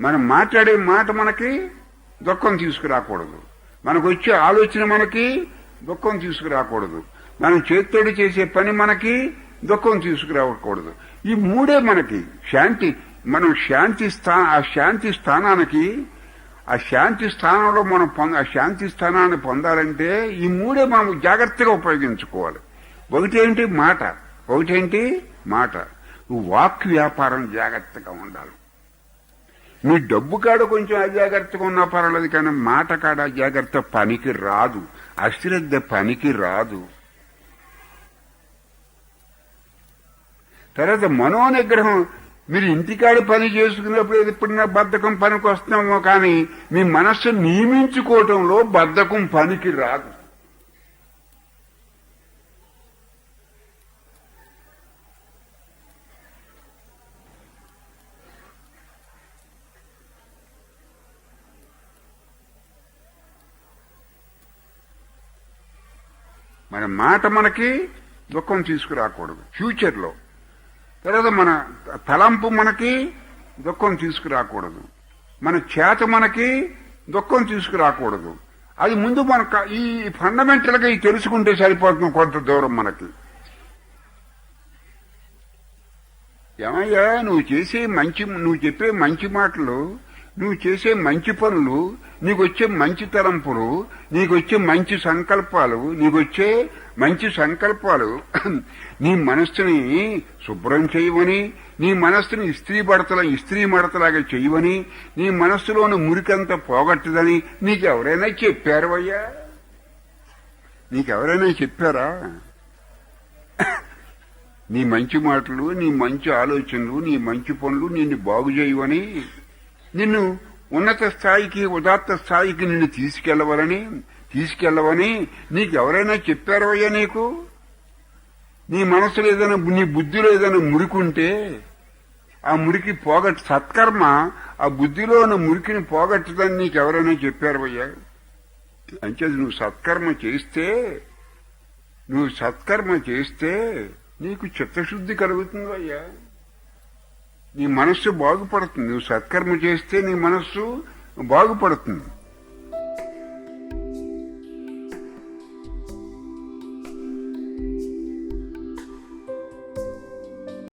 మనం మాట్లాడే మాట మనకి దుఃఖం తీసుకురాకూడదు. మనకు వచ్చే ఆలోచన మనకి దుఃఖం తీసుకురాకూడదు. మనం చేత్తోడి చేసే పని మనకి దుఃఖం తీసుకురాకూడదు. ఈ మూడే మనకి శాంతి. మనం శాంతి స్థా ఆ శాంతి స్థానానికి ఆ శాంతి స్థానంలో మనం పొంద ఆ శాంతి స్థానాన్ని పొందాలంటే ఈ మూడే మనం జాగ్రత్తగా ఉపయోగించుకోవాలి. ఒకటేంటి మాట. ఒకటేంటి మాట. వాక్ వ్యాపారం జాగ్రత్తగా ఉండాలి. మీ డబ్బు కాడ కొంచెం అజాగ్రత్తగా ఉన్నా పర్వాలేదు కానీ మాట కాడ అజాగ్రత్త పనికి రాదు. అశ్రద్ధ పనికి రాదు. తర్వాత మనోనిగ్రహం మీరు ఇంటికాడ పని చేసుకున్నప్పుడు ఎప్పుడైనా బద్ధకం పనికి వస్తున్నామో కానీ మీ మనస్సు నియమించుకోవటంలో బద్ధకం పనికి రాదు. మన మాట మనకి దుఃఖం తీసుకురాకూడదు. ఫ్యూచర్లో. తర్వాత మన తలంపు మనకి దుఃఖం తీసుకురాకూడదు. మన చేత మనకి దుఃఖం తీసుకురాకూడదు. అది ముందు మన ఈ ఫండమెంటల్గా ఇది తెలుసుకుంటే సరిపోతుంది కొంత దూరం మనకి. ఏమయ్యా నువ్వు చేసే మంచి నువ్వు చెప్పే మంచి మాటలు నువ్వు చేసే మంచి పనులు నీకు వచ్చే మంచి తలంపులు నీకు వచ్చే మంచి సంకల్పాలు నీకు వచ్చే మంచి సంకల్పాలు నీ మనస్సుని శుభ్రం చేయమని నీ మనస్సుని ఇస్త్రీ బడతల ఇస్త్రీ మడతలాగా చేయమని నీ మనస్సులోని మురికంతా పోగొట్టదని నీకెవరైనా చెప్పారు అయ్యా? నీకెవరైనా చెప్పారా? నీ మంచి మాటలు నీ మంచి ఆలోచనలు నీ మంచి పనులు నిన్ను బాగు చేయవని నిన్ను ఉన్నత స్థాయికి ఉదాత్త స్థాయికి నిన్ను తీసుకెళ్ళవలని తీసుకెళ్ళవని నీకు ఎవరైనా చెప్పారోయ్యా నీకు? నీ మనసులో ఏదైనా నీ బుద్ధిలో ఏదైనా మురికుంటే ఆ మురికి పోగట్ సత్కర్మ ఆ బుద్ధిలో ఉన్న మురికిని పోగొట్టదని నీకు ఎవరైనా చెప్పారు అంటే నువ్వు సత్కర్మ చేస్తే నువ్వు సత్కర్మ చేస్తే నీకు చిత్తశుద్ధి కలుగుతుంది అయ్యా నీ మనస్సు బాగుపడుతుంది. నువ్వు సత్కర్మ చేస్తే నీ మనస్సు బాగుపడుతుంది.